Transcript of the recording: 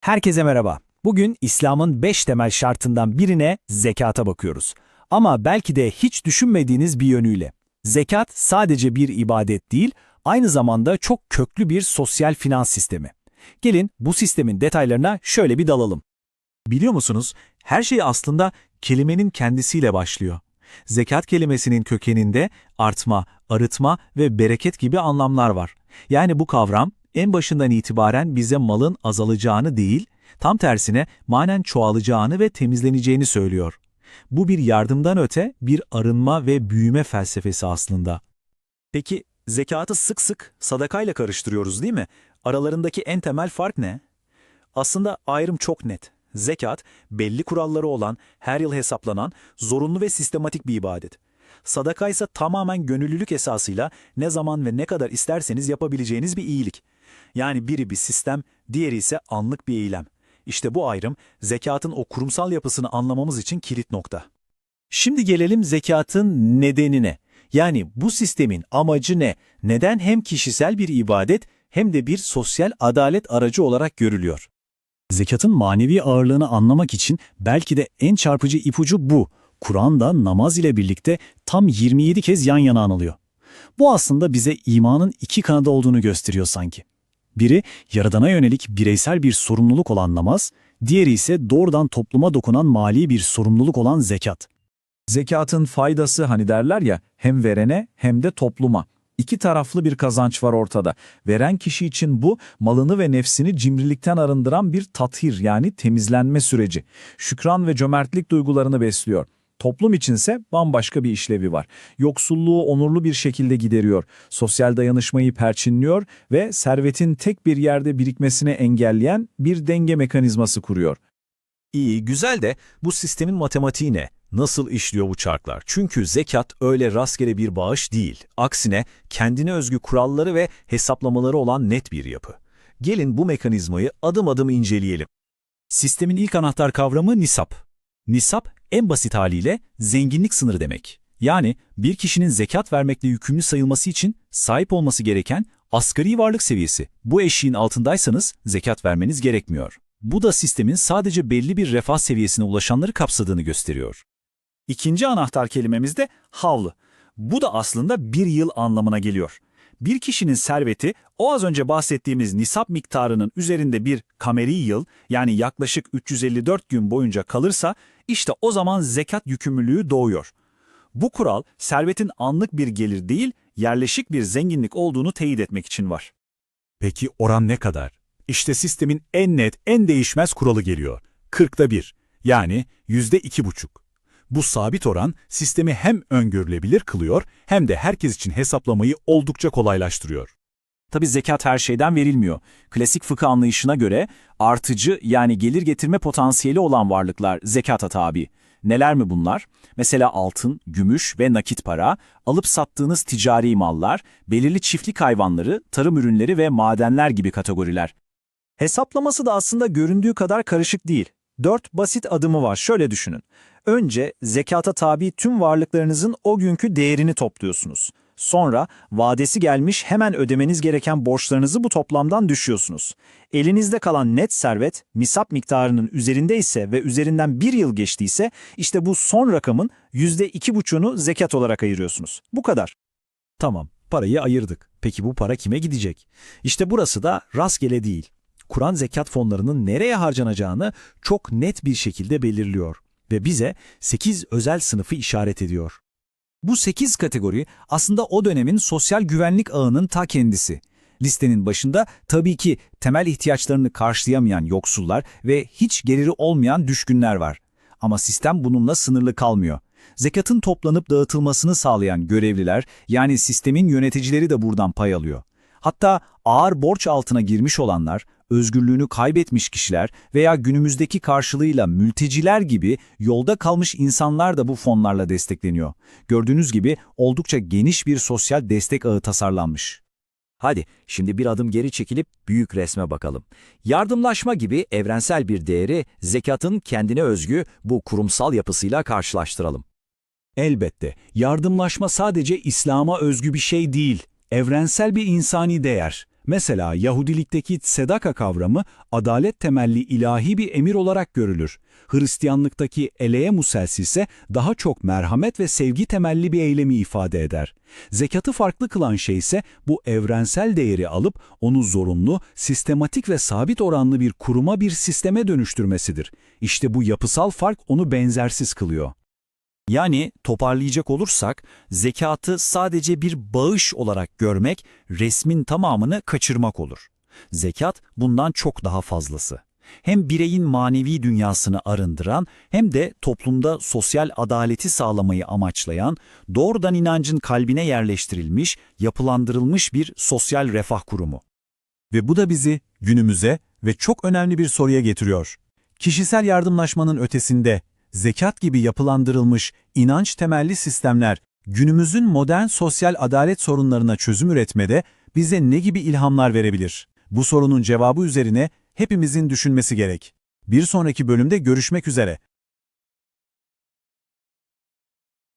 Herkese merhaba. Bugün İslam'ın 5 temel şartından birine zekata bakıyoruz. Ama belki de hiç düşünmediğiniz bir yönüyle. Zekat sadece bir ibadet değil, aynı zamanda çok köklü bir sosyal finans sistemi. Gelin bu sistemin detaylarına şöyle bir dalalım. Biliyor musunuz, her şey aslında kelimenin kendisiyle başlıyor. Zekat kelimesinin kökeninde artma, arıtma ve bereket gibi anlamlar var. Yani bu kavram en başından itibaren bize malın azalacağını değil, tam tersine manen çoğalacağını ve temizleneceğini söylüyor. Bu bir yardımdan öte bir arınma ve büyüme felsefesi aslında. Peki zekatı sık sık sadakayla karıştırıyoruz değil mi? Aralarındaki en temel fark ne? Aslında ayrım çok net. Zekat, belli kuralları olan, her yıl hesaplanan, zorunlu ve sistematik bir ibadet. Sadaka ise tamamen gönüllülük esasıyla ne zaman ve ne kadar isterseniz yapabileceğiniz bir iyilik. Yani biri bir sistem, diğeri ise anlık bir eylem. İşte bu ayrım, zekatın o kurumsal yapısını anlamamız için kilit nokta. Şimdi gelelim zekatın nedenine. Yani bu sistemin amacı ne? Neden hem kişisel bir ibadet hem de bir sosyal adalet aracı olarak görülüyor? Zekatın manevi ağırlığını anlamak için belki de en çarpıcı ipucu bu. Kur'an'da namaz ile birlikte tam 27 kez yan yana anılıyor. Bu aslında bize imanın iki kanadı olduğunu gösteriyor sanki. Biri Yaradan'a yönelik bireysel bir sorumluluk olan namaz, diğeri ise doğrudan topluma dokunan mali bir sorumluluk olan zekat. Zekatın faydası hani derler ya hem verene hem de topluma. İki taraflı bir kazanç var ortada. Veren kişi için bu malını ve nefsini cimrilikten arındıran bir tathir yani temizlenme süreci. Şükran ve cömertlik duygularını besliyor. Toplum içinse bambaşka bir işlevi var. Yoksulluğu onurlu bir şekilde gideriyor, sosyal dayanışmayı perçinliyor ve servetin tek bir yerde birikmesini engelleyen bir denge mekanizması kuruyor. İyi, güzel de bu sistemin matematiği ne? Nasıl işliyor bu çarklar? Çünkü zekat öyle rastgele bir bağış değil. Aksine kendine özgü kuralları ve hesaplamaları olan net bir yapı. Gelin bu mekanizmayı adım adım inceleyelim. Sistemin ilk anahtar kavramı nisap. Nisap en basit haliyle zenginlik sınırı demek. Yani bir kişinin zekat vermekle yükümlü sayılması için sahip olması gereken asgari varlık seviyesi. Bu eşiğin altındaysanız zekat vermeniz gerekmiyor. Bu da sistemin sadece belli bir refah seviyesine ulaşanları kapsadığını gösteriyor. İkinci anahtar kelimemiz de havlı. Bu da aslında bir yıl anlamına geliyor. Bir kişinin serveti o az önce bahsettiğimiz nisap miktarının üzerinde bir kameri yıl yani yaklaşık 354 gün boyunca kalırsa işte o zaman zekat yükümlülüğü doğuyor. Bu kural servetin anlık bir gelir değil yerleşik bir zenginlik olduğunu teyit etmek için var. Peki oran ne kadar? İşte sistemin en net, en değişmez kuralı geliyor. 40'ta 1, yani %2,5. Bu sabit oran sistemi hem öngörülebilir kılıyor hem de herkes için hesaplamayı oldukça kolaylaştırıyor. Tabi zekat her şeyden verilmiyor. Klasik fıkıh anlayışına göre artıcı yani gelir getirme potansiyeli olan varlıklar zekata tabi. Neler mi bunlar? Mesela altın, gümüş ve nakit para, alıp sattığınız ticari mallar, belirli çiftlik hayvanları, tarım ürünleri ve madenler gibi kategoriler. Hesaplaması da aslında göründüğü kadar karışık değil. Dört basit adımı var, şöyle düşünün. Önce zekata tabi tüm varlıklarınızın o günkü değerini topluyorsunuz. Sonra vadesi gelmiş hemen ödemeniz gereken borçlarınızı bu toplamdan düşüyorsunuz. Elinizde kalan net servet misap miktarının üzerinde ise ve üzerinden bir yıl geçtiyse işte bu son rakamın %2,5'unu zekat olarak ayırıyorsunuz. Bu kadar. Tamam, parayı ayırdık. Peki bu para kime gidecek? İşte burası da rastgele değil. Kur'an zekat fonlarının nereye harcanacağını çok net bir şekilde belirliyor ve bize 8 özel sınıfı işaret ediyor. Bu 8 kategori aslında o dönemin sosyal güvenlik ağının ta kendisi. Listenin başında tabii ki temel ihtiyaçlarını karşılayamayan yoksullar ve hiç geliri olmayan düşkünler var. Ama sistem bununla sınırlı kalmıyor. Zekatın toplanıp dağıtılmasını sağlayan görevliler yani sistemin yöneticileri de buradan pay alıyor. Hatta ağır borç altına girmiş olanlar, özgürlüğünü kaybetmiş kişiler veya günümüzdeki karşılığıyla mülteciler gibi yolda kalmış insanlar da bu fonlarla destekleniyor. Gördüğünüz gibi oldukça geniş bir sosyal destek ağı tasarlanmış. Hadi şimdi bir adım geri çekilip büyük resme bakalım. Yardımlaşma gibi evrensel bir değeri zekatın kendine özgü bu kurumsal yapısıyla karşılaştıralım. Elbette, yardımlaşma sadece İslam'a özgü bir şey değil, evrensel bir insani değer. Mesela Yahudilikteki sedaka kavramı adalet temelli ilahi bir emir olarak görülür. Hristiyanlıktaki eleye muselsi ise daha çok merhamet ve sevgi temelli bir eylemi ifade eder. Zekatı farklı kılan şey ise bu evrensel değeri alıp onu zorunlu, sistematik ve sabit oranlı bir kuruma bir sisteme dönüştürmesidir. İşte bu yapısal fark onu benzersiz kılıyor. Yani toparlayacak olursak zekatı sadece bir bağış olarak görmek resmin tamamını kaçırmak olur. Zekat bundan çok daha fazlası. Hem bireyin manevi dünyasını arındıran hem de toplumda sosyal adaleti sağlamayı amaçlayan, doğrudan inancın kalbine yerleştirilmiş, yapılandırılmış bir sosyal refah kurumu. Ve bu da bizi günümüze ve çok önemli bir soruya getiriyor. Kişisel yardımlaşmanın ötesinde zekat gibi yapılandırılmış inanç temelli sistemler günümüzün modern sosyal adalet sorunlarına çözüm üretmede bize ne gibi ilhamlar verebilir? Bu sorunun cevabı üzerine hepimizin düşünmesi gerek. Bir sonraki bölümde görüşmek üzere.